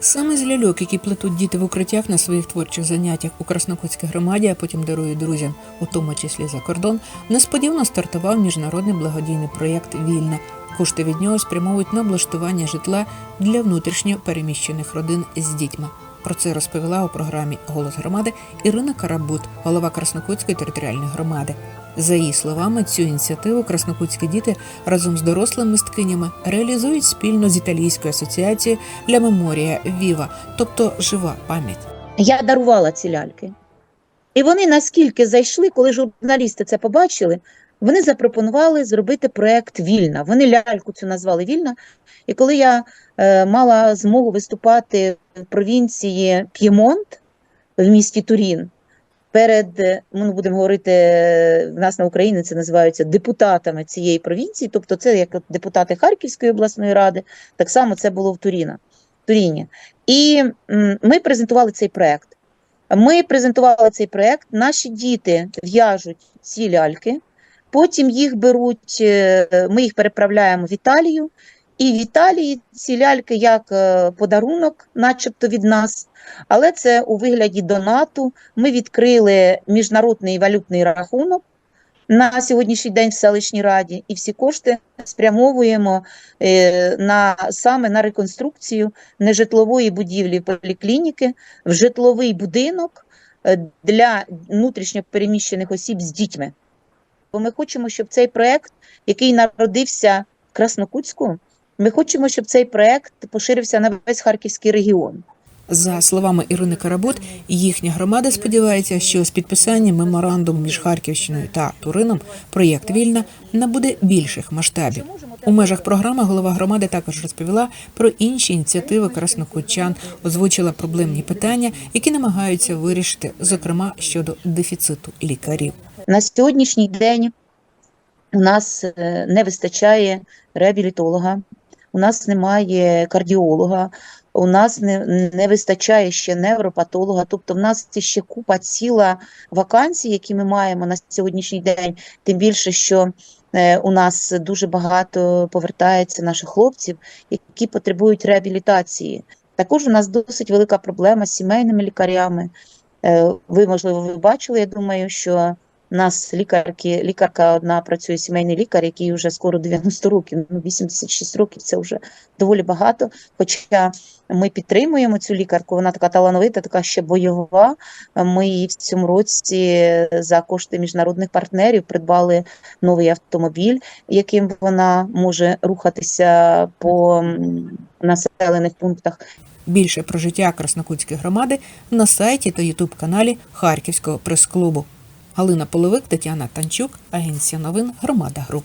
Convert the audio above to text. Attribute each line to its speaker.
Speaker 1: Саме з ляльок, які плетуть діти в укриттях на своїх творчих заняттях у Краснокутській громаді, а потім дарують друзям, у тому числі за кордон, несподівано стартував міжнародний благодійний проєкт Вільне. Кошти від нього спрямовують на облаштування житла для внутрішньо переміщених родин з дітьми. Про це розповіла у програмі Голос громади Ірина Карабут, голова Краснокутської територіальної громади. За її словами, цю ініціативу краснокутські діти разом з дорослими мисткинями реалізують спільно з італійською асоціацією «Ля Меморія Віва, тобто жива пам'ять.
Speaker 2: Я дарувала ці ляльки. І вони наскільки зайшли, коли журналісти це побачили, вони запропонували зробити проект Вільна. Вони ляльку цю назвали Вільна. І коли я е, мала змогу виступати в провінції П'ємонт в місті Турін, перед, ми будемо говорити, в нас на Україні це називаються депутатами цієї провінції, тобто це як депутати Харківської обласної ради, так само це було в Туріна, Туріні. І м, ми презентували цей проект. Ми презентували цей проект. Наші діти в'яжуть ці ляльки, потім їх беруть, е, ми їх переправляємо в Італію. І в Італії ці ляльки як е, подарунок, начебто від нас, але це у вигляді донату. Ми відкрили міжнародний валютний рахунок на сьогоднішній день в селищній раді, і всі кошти спрямовуємо е, на саме на реконструкцію нежитлової будівлі поліклініки в житловий будинок для внутрішньо переміщених осіб з дітьми. Бо ми хочемо, щоб цей проект, який народився в Краснокутську, ми хочемо, щоб цей проект поширився на весь харківський регіон.
Speaker 1: За словами Ірини Карабут, їхня громада сподівається, що з підписанням меморандуму між Харківщиною та Турином проєкт Вільна набуде більших масштабів. У межах програми голова громади також розповіла про інші ініціативи краснокутчан, озвучила проблемні питання, які намагаються вирішити, зокрема щодо дефіциту лікарів.
Speaker 2: На сьогоднішній день у нас е, не вистачає реабілітолога, у нас немає кардіолога, у нас не, не вистачає ще невропатолога. Тобто, в нас це ще купа ціла вакансій, які ми маємо на сьогоднішній день. Тим більше, що е, у нас дуже багато повертається наших хлопців, які потребують реабілітації. Також у нас досить велика проблема з сімейними лікарями. Е, Ви, можливо, ви бачили, я думаю, що нас лікарки, лікарка одна працює сімейний лікар, який вже скоро 90 років, ну 86 років це вже доволі багато. Хоча ми підтримуємо цю лікарку, вона така талановита, така ще бойова. Ми їй в цьому році за кошти міжнародних партнерів придбали новий автомобіль, яким вона може рухатися по населених пунктах.
Speaker 1: Більше про життя Краснокутської громади на сайті та ютуб каналі Харківського прес-клубу. Галина Половик, Тетяна Танчук, Агенція новин Громада Груп.